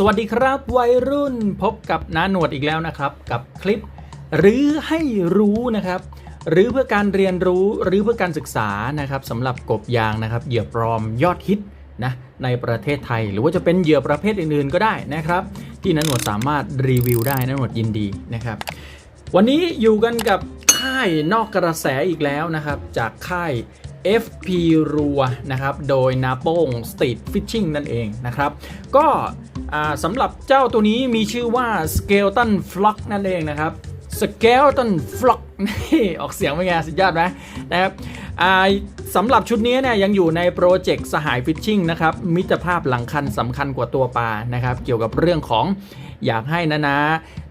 สวัสดีครับวัยรุ่นพบกับน้าหนวดอีกแล้วนะครับ กับคลิป หรือให้รู้นะครับ หรือเพื่อการเรียนรู้หรือเพื่อการศึกษานะครับสำหรับกบยางนะครับ เหยื่อปลอมยอดฮิตนะในประเทศไทย หรือว่าจะเป็นเหยื่อประเภทอื่นๆก็ได้นะครับ ที่น้าหนวดสามารถรีวิวได้น้าหนวดยินดีนะครับ วันนี้อยู่กันกับค่ายนอกกระแสอีกแล้วนะครับ จากค่าย FP รัวนะครับ โดยนาโป้ง Street Fishing นั่นเองนะครับ ก็ สำหรับเจ้าตัวนี้มีชื่อว่า Skeleton Flock นั่นเองนะครับ Skeleton Flock นี่ออกเสียงเป็นไงสุดยอดไหมนะครับ สำหรับชุดนี้เนี่ยยังอยู่ในโปรเจกต์สหายฟิชชิงนะครับ มิตรภาพหลังคันสำคัญกว่าตัวปลานะครับ เกี่ยวกับเรื่องของอยากให้นะนะ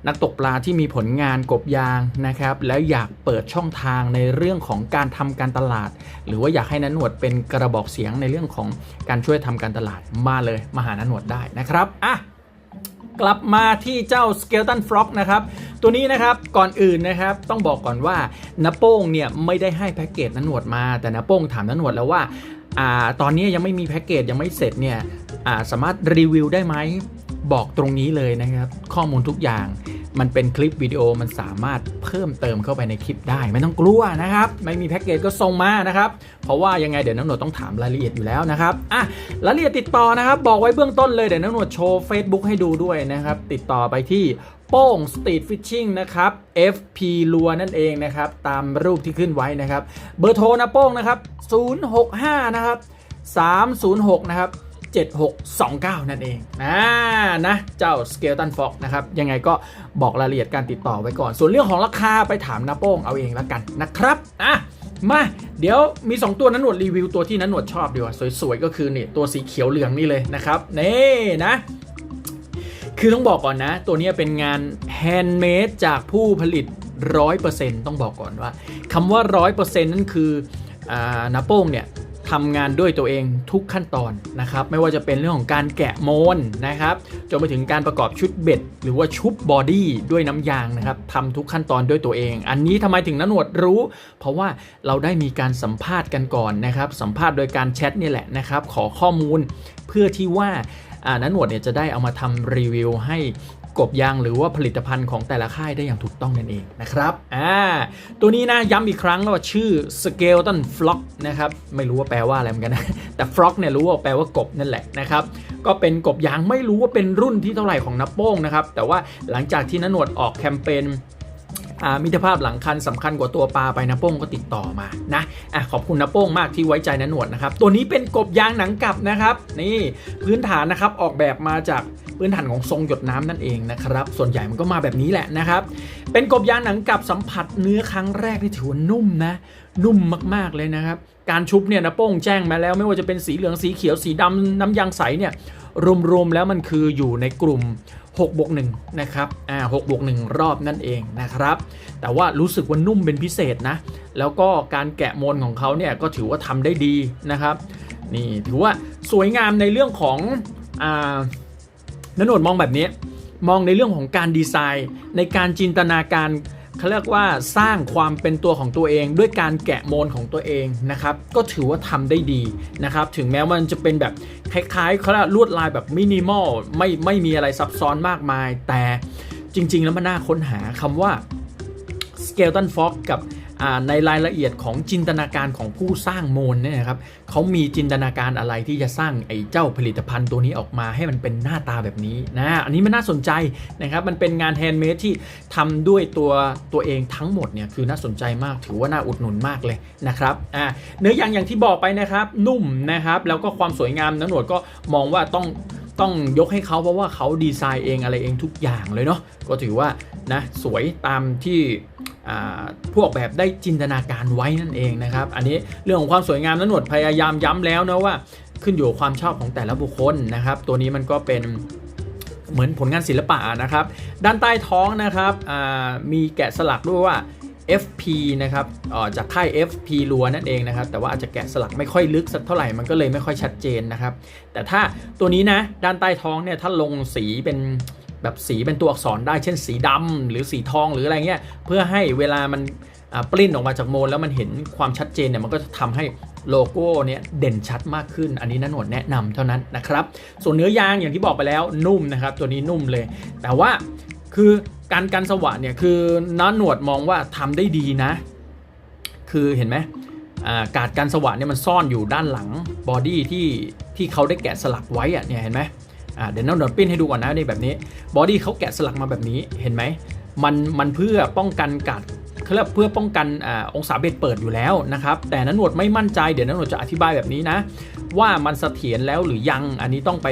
นักตกปลาที่มีผลงานกบยางนะครับ แล้วอยากเปิดช่องทางในเรื่องของการทำการตลาด หรือว่าอยากให้นันหนวดเป็นกระบอกเสียงในเรื่องของการช่วยทำการตลาดมาเลยมาหานันหนวดได้นะครับอะ กลับมาที่เจ้า Skeleton Frog นะครับ ตัวนี้นะครับก่อนอื่นนะครับต้องบอกก่อนว่านาโป้งเนี่ยไม่ได้ให้แพ็กเกจนันหนวดมาแต่นาโป้งถามนันหนวดแล้วว่าอ่าตอนนี้ยังไม่มีแพ็กเกจยังไม่เสร็จเนี่ยอ่าสามารถรีวิวได้ไหมบอกตรงนี้เลยนะครับ ข้อมูลทุกอย่างมันเป็นคลิปวิดีโอมันสามารถเพิ่มเติมเข้าไปในคลิปได้ ไม่ต้องกลัวนะครับ ไม่มีแพ็กเกจก็ส่งมานะครับ เพราะว่ายังไงเดี๋ยวน้องหนวดต้องถามรายละเอียดอยู่แล้วนะครับอะรายละเอียดติดต่อนะครับ บอกไว้เบื้องต้นเลยเดี๋ยวน้องหนวดโชว์ Facebook ให้ดูด้วยนะครับ ติดต่อไปที่ โป้ง Street Fishing นะครับ FP ลัวนั่นเองนะครับ ตามรูปที่ขึ้นไว้นะครับ เบอร์โทรนะโป้งนะครับ 065 นะครับ 306 นะครับ 7629 นั่นเองนะนะ เจ้า Skeleton Fox นะครับ ยังไงก็บอกรายละเอียดการติดต่อไว้ก่อน ส่วนเรื่องของราคาไปถามนาโป้งเอาเองแล้วกันนะครับอะมาเดี๋ยวมี 2 ตัวนั้นหนวดรีวิวตัวที่นั้นหนวดชอบดีกว่า สวยๆ ก็คือนี่ตัวสีเขียวเหลืองนี่เลยนะครับ นี่นะ คือต้องบอกก่อนนะ ตัวนี้เป็นงานแฮนด์เมดจากผู้ผลิต 100%ต้องบอกก่อนว่าคำว่า 100%นั่นคืออนาโป้งเนี่ยทำงานด้วยตัวเองทุกขั้นตอนนะครับ ไม่ว่าจะเป็นเรื่องของการแกะโมนนะครับจนไปถึงการประกอบชุดเบ็ด หรือว่าชุบบอดี้ด้วยน้ำยางนะครับทำทุกขั้นตอนด้วยตัวเอง อันนี้ทำไมถึงนันหนวดรู้ เพราะว่าเราได้มีการสัมภาษณ์กันก่อนนะครับ สัมภาษณ์โดยการแชทนี่แหละนะครับ ขอข้อมูลเพื่อที่ว่า นั้นหนวดเนี่ยจะได้เอามาทำรีวิวให้กบยางหรือว่าผลิตภัณฑ์ของแต่ละค่ายได้อย่างถูกต้องนั่นเองนะครับ อ่า ตัวนี้นะย้ำอีกครั้งว่าชื่อ Skeleton Flock นะครับ ไม่รู้ว่าแปลว่าอะไรเหมือนกันนะ แต่ Flock เนี่ยรู้ว่าแปลว่ากบนั่นแหละนะครับ ก็เป็นกบยางไม่รู้ว่าเป็นรุ่นที่เท่าไหร่ของนับโป้งนะครับ แต่ว่าหลังจากที่นหนวดออกแคมเปญ มิตรภาพหลังคันสำคัญกว่าตัวปลาไปนะโป้งก็ติดต่อมานะอะขอบคุณนะโป้งมากที่ไว้ใจนะหนวดนะครับ ตัวนี้เป็นกบยางหนังกลับนะครับ นี่พื้นฐานนะครับออกแบบมาจากพื้นฐานของทรงหยดน้ำนั่นเองนะครับ ส่วนใหญ่มันก็มาแบบนี้แหละนะครับ เป็นกบยางหนังกลับสัมผัสเนื้อครั้งแรกที่ถือว่านุ่มนะ นุ่มมากๆเลยนะครับ การชุบเนี่ยนะโป้งแจ้งมาแล้ว ไม่ว่าจะเป็นสีเหลืองสีเขียวสีดำน้ำยางใสเนี่ย รวมๆแล้วมันคืออยู่ในกลุ่ม6บวก1นะครับอ่า6บวก1รอบนั่นเองนะครับ แต่ว่ารู้สึกว่านุ่มเป็นพิเศษนะ แล้วก็การแกะโมนของเขาเนี่ยก็ถือว่าทำได้ดีนะครับ นี่ถือว่าสวยงามในเรื่องของอ่านนวดมองแบบนี้ มองในเรื่องของการดีไซน์ ในการจินตนาการ เขาเรียกว่าสร้างความเป็นตัวของตัวเองด้วยการแกะโมนของตัวเองนะครับ ก็ถือว่าทำได้ดีนะครับ ถึงแม้ว่ามันจะเป็นแบบคล้ายๆเขาเรียกลวดลายแบบมินิมอลไม่ไม่มีอะไรซับซ้อนมากมาย แต่จริง ๆ แล้วมันน่าค้นหาคำว่า Skeleton Fox กับ ในรายละเอียดของจินตนาการของผู้สร้างโมนเนี่ยนะครับเขามีจินตนาการอะไรที่จะสร้างไอ้เจ้าผลิตภัณฑ์ตัวนี้ออกมาให้มันเป็นหน้าตาแบบนี้นะอันนี้มันน่าสนใจนะครับมันเป็นงานแฮนด์เมดที่ทำด้วยตัวตัวเองทั้งหมดเนี่ยคือน่าสนใจมากถือว่าน่าอุดหนุนมากเลยนะครับอ่าเนื้อยางอย่างที่บอกไปนะครับนุ่มนะครับแล้วก็ความสวยงามนักหนวดก็มองว่าต้องต้องยกให้เขาเพราะว่าเขาดีไซน์เองอะไรเองทุกอย่างเลยเนาะก็ถือว่านะสวยตามที่ พวกแบบได้จินตนาการไว้นั่นเองนะครับ อันนี้เรื่องของความสวยงามนั้นหนวดพยายามย้ำแล้วนะว่าขึ้นอยู่กับความชอบของแต่ละบุคคลนะครับ ตัวนี้มันก็เป็นเหมือนผลงานศิลปะนะครับ ด้านใต้ท้องนะครับมีแกะสลักด้วยว่า FP นะครับออจากค่าย FP ลัวนั่นเองนะครับ แต่ว่าอาจจะแกะสลักไม่ค่อยลึกสักเท่าไหร่ มันก็เลยไม่ค่อยชัดเจนนะครับ แต่ถ้าตัวนี้นะ ด้านใต้ท้องเนี่ย ถ้าลงสีเป็น แบบสีเป็นตัวอักษรได้เช่นสีดำหรือสีทองหรืออะไรเงี้ยเพื่อให้เวลามันปริ้นออกมาจากโมนแล้วมันเห็นความชัดเจนเนี่ยมันก็จะทำให้โลโก้เนี่ยเด่นชัดมากขึ้น อันนี้นันหนวดแนะนำเท่านั้นนะครับ ส่วนเนื้อยางอย่างที่บอกไปแล้วนุ่มนะครับ ตัวนี้นุ่มเลย แต่ว่าคือการกันสวะเนี่ยคือน้าหนวดมองว่าทำได้ดีนะ คือเห็นไหมอาการกันสวะเนี่ยมันซ่อนอยู่ด้านหลังบอดี้ที่ที่เขาได้แกะสลักไว้อะเนี่ยเห็นไหม อ่าเดี๋ยวน้าหนวดปิ้นให้ดูก่อนนะนี่แบบนี้บอดี้เขาแกะสลักมาแบบนี้เห็นไหมมันมันเพื่อป้องกันการเขาเรียกเพื่อป้องกันอองศาเบ็ดเปิดอยู่แล้วนะครับแต่นันหนวดไม่มั่นใจเดี๋ยวนันหนวดจะอธิบายแบบนี้นะ ว่ามันเสถียรแล้วหรือยังอันนี้ต้องไป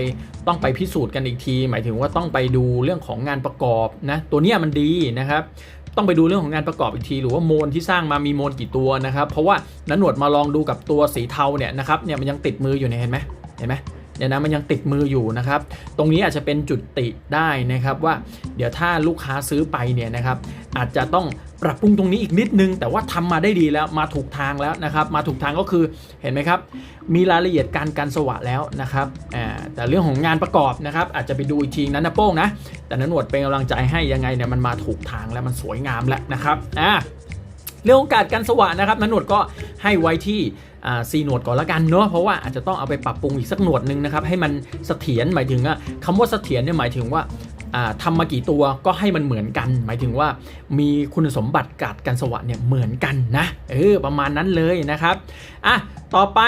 ต้องไปพิสูจน์กันอีกที หมายถึงว่าต้องไปดูเรื่องของงานประกอบนะตัวเนี้ยมันดีนะครับต้องไปดูเรื่องของงานประกอบอีกทีหรือว่าโมนที่สร้างมามีโมนกี่ตัวนะครับเพราะว่านันหนวดมาลองดูกับตัวสีเทาเนี่ยนะครับเนี่ยมันยังติดมืออยู่เนี่ยเห็นไหมเห็นไหม เนี่ยนะมันยังติดมืออยู่นะครับ ตรงนี้อาจจะเป็นจุดติได้นะครับว่า เดี๋ยวถ้าลูกค้าซื้อไปเนี่ยนะครับอาจจะต้องปรับปรุงตรงนี้อีกนิดนึง แต่ว่าทำมาได้ดีแล้วมาถูกทางแล้วนะครับมาถูกทางก็คือเห็นไหมครับ มีรายละเอียดการกันสวะแล้วนะครับแต่เรื่องของงานประกอบนะครับอาจจะไปดูอีกทีนั้นนะโป้งนะแต่นันหนวดเป็นกำลังใจให้ยังไงเนี่ยมันมาถูกทางแล้วมันสวยงามแล้วนะครับอ่าเรื่องขอการกันสวะนะครับนันหนวดก็ให้ไว้ที่ ซีหนวดก่อนละกันเนาะเพราะว่าอาจจะต้องเอาไปปรับปรุงอีกสักหนวดหนึ่งนะครับให้มันเสถียรหมายถึงอะคำว่าเสถียรเนี่ยหมายถึงว่าอ่าทำมากี่ตัวก็ให้มันเหมือนกัน หมายถึงว่ามีคุณสมบัติกาดกันสวะเนี่ยเหมือนกันนะเออประมาณนั้นเลยนะครับอะต่อไป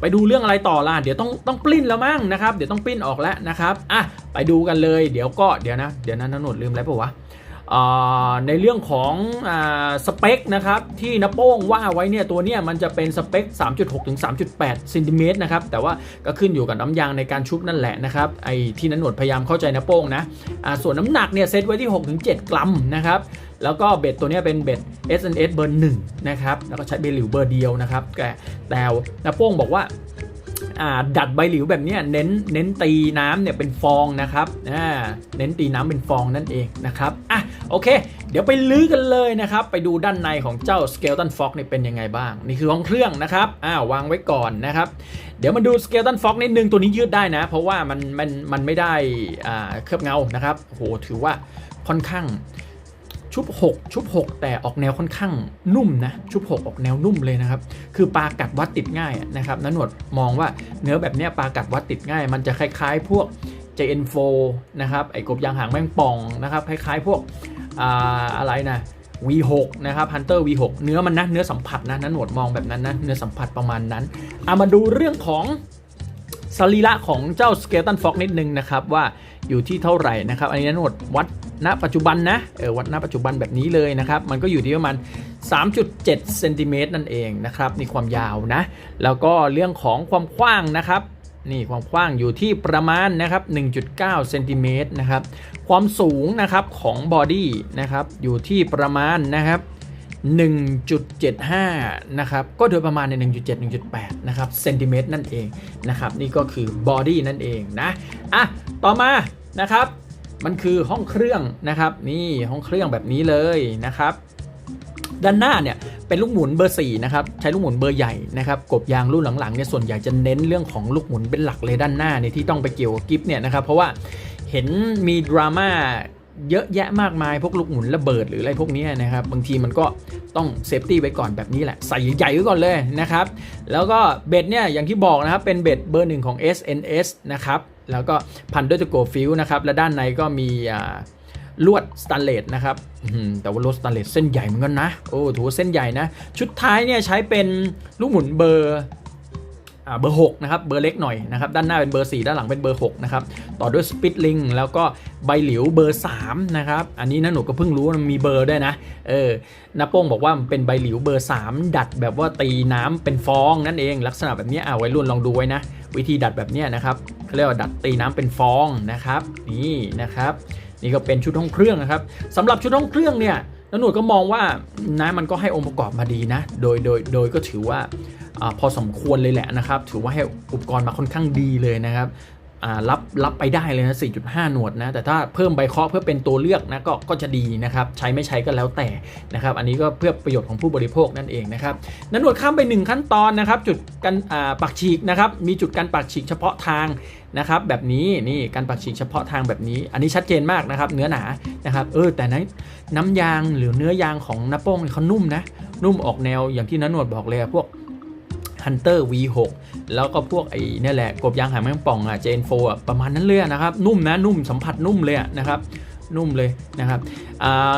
ไปดูเรื่องอะไรต่อล่ะเดี๋ยวต้องต้องปริ้นแล้วมั้งนะครับเดี๋ยวต้องปริ้นออกแล้วนะครับอะไปดูกันเลยเดี๋ยวก็เดี๋ยวนะเดี๋ยวนะนนนดลืมอะไรปล่าวะ ในเรื่องของอสเปคนะครับที่นโป้งว่าไว้เนี่ยตัวเนี้ยมันจะเป็นสเปค 3.6 ถึง 3.8เซนติเมตรนะครับแต่ว่าก็ขึ้นอยู่กับน้ำยางในการชุบนั่นแหละนะครับไอ้ที่นันหนวดพยายามเข้าใจนโป้งนะส่วนน้ำหนักเนี่ยเซตไว้ที่6-7กรัมนะครับแล้วก็เบ็ดตัวนี้เป็นเบ็ด S&S เบอร์1นะครับแล้วก็ใช้เบลหลิวเบอร์เดียวนะครับแต่แต่นโป้งบอกว่า ดัดใบหลิวแบบนี้เน้นเน้นตีน้ำเนี่ยเป็นฟองนะครับอ่าเน้นตีน้ำเป็นฟองนั่นเองนะครับอะโอเค เดี๋ยวไปลื้อกันเลยนะครับ ไปดูด้านในของเจ้า Skeleton Fox เนี่ยเป็นยังไงบ้าง นี่คือห้องเครื่องนะครับอ่าวางไว้ก่อนนะครับ เดี๋ยวมาดู Skeleton Fox นิดนึงตัวนี้ยืดได้นะ เพราะว่ามันมันมันไม่ได้อ่าเคลือบเงานะครับโหถือว่าค่อนข้าง ชุบ 6 ชุบ 6 แต่ออกแนวค่อนข้างนุ่มนะชุบ 6 ออกแนวนุ่มเลยนะครับ คือปลากัดวัดติดง่ายนะครับนันหนวดมองว่าเนื้อแบบเนี้ยปลากัดวัดติดง่าย มันจะคล้ายๆ พวก JN4 นะครับไอ้กบยางหางแมงป่องนะครับคล้ายๆ พวกออะไรนะ V6 นะครับ Hunter V6 เนื้อมันนะเนื้อสัมผัสนะนันหนวดมองแบบนั้นนะเนื้อสัมผัสประมาณนั้นเอามาดูเรื่องของสรีระของเจ้า Skeleton Fox นิดนึงนะครับว่าอยู่ที่เท่าไหร่นะครับ อันนี้นันหนวดวัด ณปัจจุบันนะเออวัดณปัจจุบันแบบนี้เลยนะครับ มันก็อยู่ที่ประมาณ 3.7เซนติเมตรนั่นเองนะครับนี่ความยาวนะ แล้วก็เรื่องของความกว้างนะครับนี่ความกว้างอยู่ที่ประมาณนะครับ1.9เซนติเมตรนะครับความสูงนะครับของบอดี้นะครับอยู่ที่ประมาณนะครับ1.75 นะครับ ก็โดยประมาณใน 1.7 1.8 นะครับเซนติเมตรนั่นเองนะครับ นี่ก็คือบอดี้นั่นเองนะ อะ ต่อมานะครับ มันคือห้องเครื่องนะครับ นี่ห้องเครื่องแบบนี้เลยนะครับ ด้านหน้าเนี่ยเป็นลูกหมุนเบอร์4นะครับใช้ลูกหมุนเบอร์ใหญ่นะครับกบยางรุ่นหลังๆเนี่ยส่วนใหญ่จะเน้นเรื่องของลูกหมุนเป็นหลักเลยด้านหน้าเนี่ยที่ต้องไปเกี่ยวกับกิฟเนี่ยนะครับเพราะว่าเห็นมีดราม่าเยอะแยะมากมายพวกลูกหมุนระเบิดหรืออะไรพวกนี้นะครับบางทีมันก็ต้องเซฟตี้ไว้ก่อนแบบนี้แหละ ใส่ใหญ่ไว้ก่อนเลยนะครับ แล้วก็เบ็ดเนี่ยอย่างที่บอกนะครับเป็นเบ็ดเบอร์หนึ่งของ SNS นะครับ แล้วก็พันด้วยตะโกฟิวนะครับ และด้านในก็มีลวดสแตนเลสนะครับแต่ว่าลวดสแตนเลสเส้นใหญ่เหมือนกันนะ โอ้ถือว่าเส้นใหญ่นะ ชุดท้ายเนี่ยใช้เป็นลูกหมุนเบอร์เบอร์6นะครับ เบอร์เล็กหน่อยนะครับ ด้านหน้าเป็นเบอร์ 4 ด้านหลังเป็นเบอร์ 6 นะครับ ต่อด้วยสปิตลิงแล้วก็ใบหลิวเบอร์ 3 นะครับ อันนี้นะหนูก็เพิ่งรู้มันมีเบอร์ด้วยนะ เออนาโป้งบอกว่ามันเป็นใบหลิวเบอร์ 3 ดัดแบบว่าตีน้ำเป็นฟองนั่นเอง ลักษณะแบบนี้อ่าไว้รุ่นลองดูไว้นะ วิธีดัดแบบนี้นะครับเขาเรียกว่าดัดตีน้ำเป็นฟองนะครับ นี่นะครับนี่ก็เป็นชุดห้องเครื่องนะครับสำหรับชุดห้องเครื่องเนี่ยแล้วหนูก็มองว่านะมันก็ให้องค์ประกอบมาดีนะ โดยโดยโดยก็ถือว่าอพอสมควรเลยแหละนะครับ ถือว่าให้อุปกรณ์มาค่อนข้างดีเลยนะครับ รับรับไปได้เลยนะ 4.5 หนวดนะ แต่ถ้าเพิ่มใบเคาะเพื่อเป็นตัวเลือกนะก็ก็จะดีนะครับ ใช้ไม่ใช้ก็แล้วแต่นะครับ อันนี้ก็เพื่อประโยชน์ของผู้บริโภคนั่นเองนะครับนั้นหนวดข้ามไป 1 ขั้นตอนนะครับ จุดกันปักฉีกนะครับ มีจุดกันปักฉีกเฉพาะทางนะครับแบบนี้นี่การปักฉีกเฉพาะทางแบบนี้ อันนี้ชัดเจนมากนะครับ เนื้อหนานะครับ เออแต่ในน้ำยางหรือเนื้อยางของน้าโป้งเขานุ่มนะ นุ่มออกแนวอย่างที่น้าหนวดบอกเลยพวก Hunter V6 แล้วก็พวกไอ้เนี่ยแหละกบยางหางแมงป่องอะ Gen 4 อะประมาณนั้นเลยอะนะครับ นุ่มนะนุ่มสัมผัสนุ่มเลยนะครับนุ่มเลยนะครับ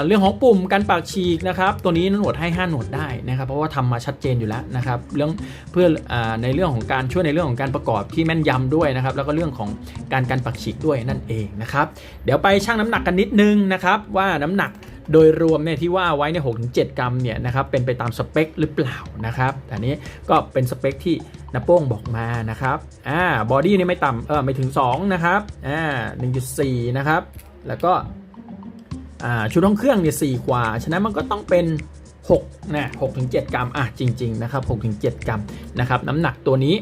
เรื่องของปุ่มการปากฉีกนะครับ ตัวนี้หนวดให้ 5 หนวดได้นะครับ เพราะว่าทำมาชัดเจนอยู่แล้วนะครับ เรื่องเพื่ออในเรื่องของการช่วยในเรื่องของการประกอบที่แม่นยำด้วยนะครับ แล้วก็เรื่องของการการปักฉีกด้วยนั่นเองนะครับ เดี๋ยวไปชั่งน้ำหนักกันนิดนึงนะครับว่าน้ำหนัก โดยรวมเนี่ยที่ว่าไว้ใน6-7 กรัมเนี่ยนะครับเป็นไปตามสเปคหรือเปล่านะครับอันนี้ก็เป็นสเปคที่นโป้งบอกมานะครับอ่าบอดี้นี่ไม่ต่ำเออไม่ถึง 2 นะครับอ่า1.4 นะครับ แล้วก็อ่าชุดห้องเครื่องเนี่ยสี่กว่า ฉะนั้นมันก็ต้องเป็น 6นะ6ถึง7กรัมอะจริงๆนะครับ6ถึง7กรัมนะครับน้ำหนักตัวนี้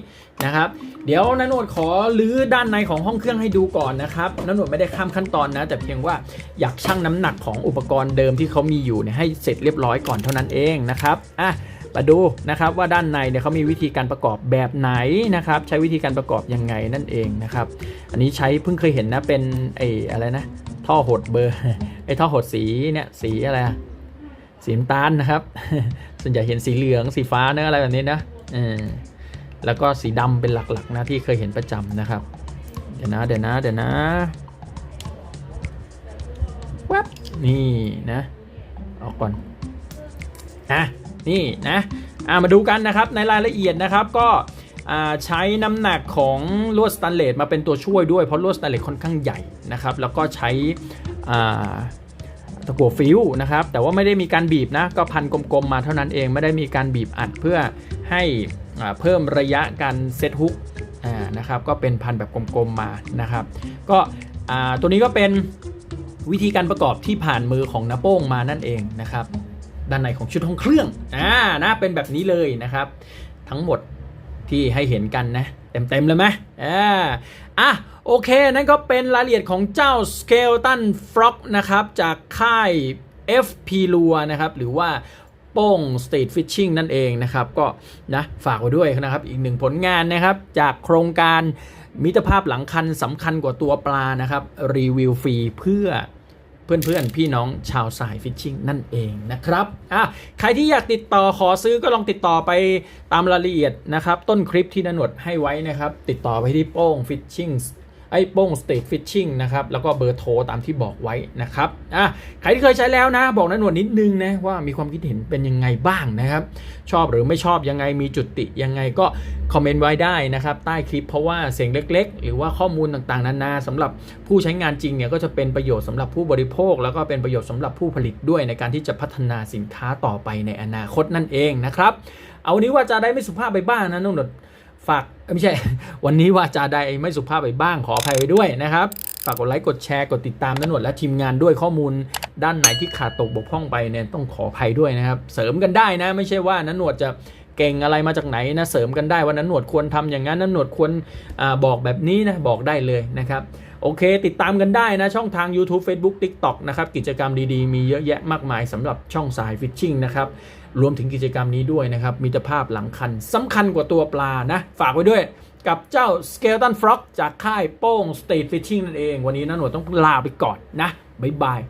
นะครับ เดี๋ยวนันโนดขอลื้อด้านในของห้องเครื่องให้ดูก่อนนะครับนันโนดไม่ได้ข้ามขั้นตอนนะ แต่เพียงว่าอยากชั่งน้ำหนักของอุปกรณ์เดิมที่เขามีอยู่เนี่ยให้เสร็จเรียบร้อยก่อนเท่านั้นเองนะครับอะมาดูนะครับว่าด้านในเนี่ยเขามีวิธีการประกอบแบบไหนนะครับ ใช้วิธีการประกอบยังไงนั่นเองนะครับ อันนี้ใช้เพิ่งเคยเห็นนะเป็นไอ้อะไรนะ ท่อหดเบอร์ไอ้ท่อหดสีเนี่ยสีอะไรอะ สีน้ำตาลนะครับ ส่วนใหญ่เห็นสีเหลืองสีฟ้าเนื้อะอะไรแบบนี้นะเออแล้วก็สีดำเป็นหลักๆนะที่เคยเห็นประจำนะครับ เดี๋ยวนะเดี๋ยวนะเดี๋ยวนะแวบนี่นะออกก่อนอะนี่นะอะมาดูกันนะครับในรายละเอียดนะครับก็ใช้น้ำหนักของลวดสแตนเลสมาเป็นตัวช่วยด้วยเพราะลวดสแตนเลสค่อนข้างใหญ่นะครับ แล้วก็ใช้ ตะกั่วฟิวนะครับ แต่ว่าไม่ได้มีการบีบนะ ก็พันกลมๆมาเท่านั้นเอง ไม่ได้มีการบีบอัดเพื่อให้อ่าเพิ่มระยะการเซตฮุกอ่านะครับ ก็เป็นพันแบบกลมๆมานะครับ ก็อ่าตัวนี้ก็เป็นวิธีการประกอบที่ผ่านมือของนาโป้งมานั่นเองนะครับ ด้านในของชุดห้องเครื่องอ่านะเป็นแบบนี้เลยนะครับ ทั้งหมด ที่ให้เห็นกันนะ เต็มๆเลยไหมอ่าอะโอเค นั่นก็เป็นรายละเอียดของเจ้า Skeleton Frog นะครับ จากค่าย FP l u r นะครับ หรือว่าโป้ง State Fishing นั่นเองนะครับ ก็นะฝากไว้ด้วยนะครับ อีกหนึ่งผลงานนะครับ จากโครงการมิตรภาพหลังคันสำคัญกว่าตัวปลานะครับ รีวิวฟรีเพื่อ เพื่อนๆ พี่น้องชาวสายฟิชชิ่งนั่นเองนะครับอะใครที่อยากติดต่อขอซื้อก็ลองติดต่อไปตามรายละเอียดนะครับ ต้นคลิปที่นนวดให้ไว้นะครับ ติดต่อไปที่โป้งฟิชชิ่ง ไอ้โป้งสเตทฟิชชิ่งนะครับแล้วก็เบอร์โทรตามที่บอกไว้นะครับอะใครที่เคยใช้แล้วนะ บอกนนวดนิดนึงนะว่ามีความคิดเห็นเป็นยังไงบ้างนะครับ ชอบหรือไม่ชอบยังไงมีจุดติยังไงก็คอมเมนต์ไว้ได้นะครับใต้คลิปเพราะว่าเสียงเล็ก ๆ หรือว่าข้อมูลต่างๆนานาสำหรับผู้ใช้งานจริงเนี่ยก็จะเป็นประโยชน์สำหรับผู้บริโภค แล้วก็เป็นประโยชน์สำหรับผู้ผลิตด้วยในการที่จะพัฒนาสินค้าต่อไปในอนาคตนั่นเองนะครับเอาวันนี้ว่าจะได้ไม่สุภาพไปบ้างนะนุ่นด ฝากไม่ใช่ วันนี้ว่าจะไดไม่สุภาพไปบ้างขออภัยไว้ด้วยนะครับ ฝากกดไลค์กดแชร์กดติดตามนันหนวดและทีมงานด้วยข้อมูล ด้านไหนที่ขาดตกบกพร่องไปเนี่ยต้องขออภัยด้วยนะครับ เสริมกันได้นะ ไม่ใช่ว่านันหนวดจะเก่งอะไรมาจากไหนนะเสริมกันได้ว่านันหนวดควรทำอย่างนั้นนันหนวดควรอบอกแบบนี้นะบอกได้เลยนะครับโอเค ติดตามกันได้นะ ช่องทาง YouTube Facebook TikTok นะครับ กิจกรรมดีๆ มีเยอะแยะมากมายสำหรับช่องสายฟิชชิ่งนะครับ รวมถึงกิจกรรมนี้ด้วยนะครับมิตรภาพหลังคันสำคัญกว่าตัวปลานะ ฝากไว้ด้วยกับเจ้า Skeleton Frog จากค่ายโป้ง State Fishing นั่นเอง วันนี้นะหนวดต้องลาไปก่อนนะ บ๊ายบาย